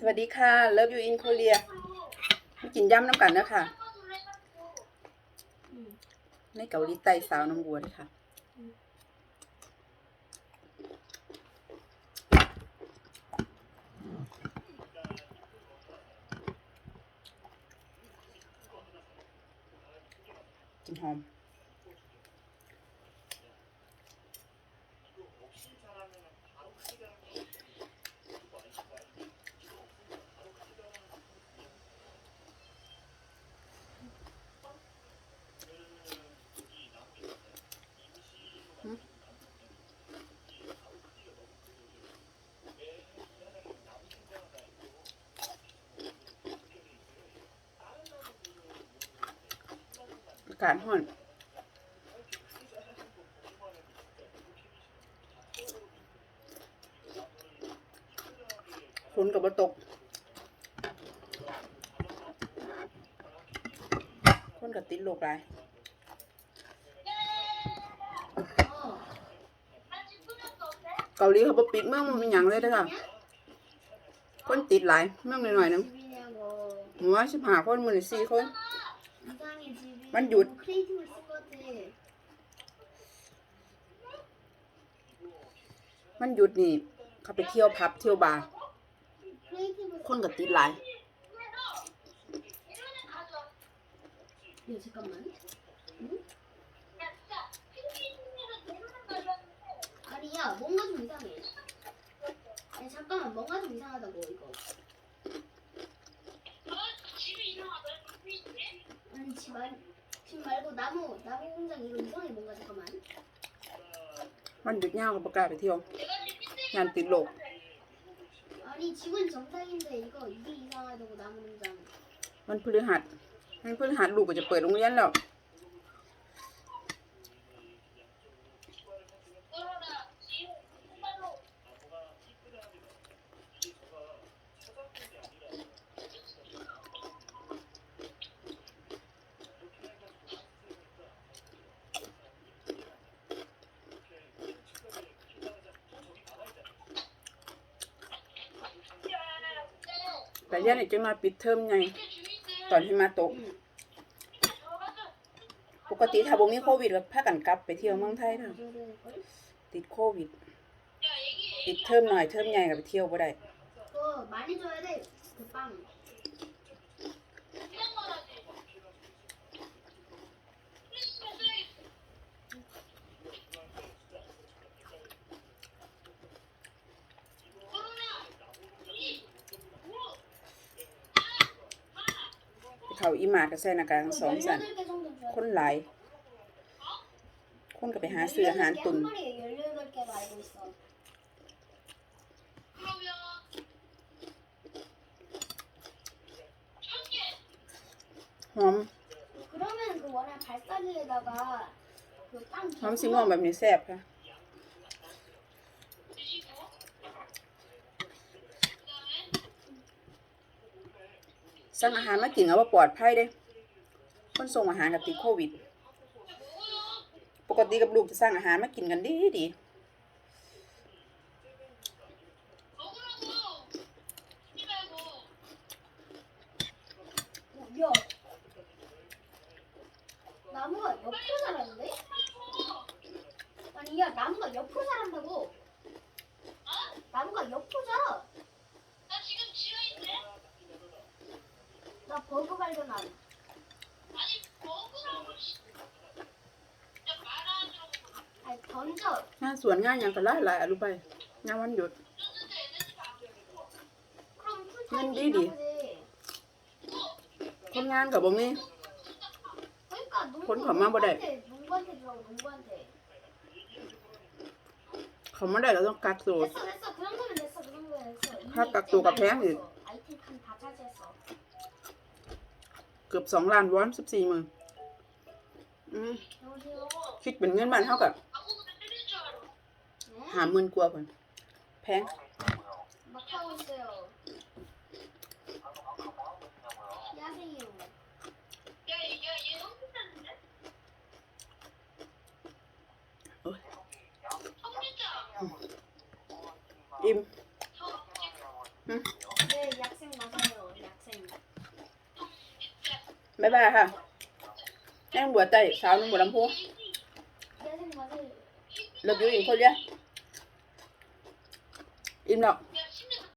สวัสดีค่ะเลิฟยูอินโคเรียกินย่ำน้ำกันนะค่ะในเกาหลีใต้สาวน้ำบัวค่ะกินหอมากาศห้อนฝนกับมาตก คนกับติดโลกไรเกาหลีเขาปิดเมื่องมันเป็นอย่างเลยนะคะคนติดหลายเมื่อหน่อยหนึงหมูว่าสิบหาคนมือสี่คน มันหยุด มันหยุดนี่ เขาไปเที่ยวพับเที่ยวบาร์คนกับติดหลายล 집, 말, 집 말고 나무 나무 공장 이거 이상해 뭔가 잠깐만 มันหยุดยาวกับประกล้าศไปเที่ยว งานติดโลก 아니 집은 정상인데 이거 이게 이상하다고 나무 공장 มันพฤหัสมันพฤหัสลูกก็จะเปิดโรงเรียนแล้ว แต่เรียนนี่จะมาปิดเทอมไง ตอนที่มาตก 응. ปกติถ้าบ่มีโควิดก็พากันกลับไปเที่ยวเมืองไทยเด้อ 그럴 ติดโควิด ปิดเทอมหน่อยเทอมใหญ่ก็ไปเที่ยวบ่ได้ 그거 많이 줘야 돼. 그 빵. เขาอีมาดก็ใส่น้าการสองสั่นคนหลายคนก็ไปหาซื้ออาหารตุนหอมหอมสีม่วงแบบนี้แซ่บค่ะ สั่งอาหารมากินเอาว่าปลอดภัยเด้ คนส่งอาหารกับติดโควิด ปกติกับลูกจะสั่งอาหารมากินกันดีดี 야. 나무가 옆으 버그 발견함. 아니 던져. งานสวนงานหยังก็หลายหลายอะรู้ไปงานวันหยุด 그럼 난 풀타임이 리리. 있나 보지. คนงานกับบ่มี 그러니까 농구, 돈 갚나 보래. 농구한테 농구한테 주라고 농구한테. เขาไม่ได้เราต้องกักตัว 됐어 됐어 그 정도면 됐어 그 정도면 됐어. 이미 각 각도가 이때 많이 배양이- 먹었어. เกือบสองล้านวอนสิบสี่หมื่นคิดเป็นเงินบ้านเท่ากับหาหมื่นกลัวคนแพงอิ่ม บ๊ายบายค่ะแม่งบัวใจสาวนุ่งบัวลำพูเราอยู่อีกคนเดียวอิ่มหรอก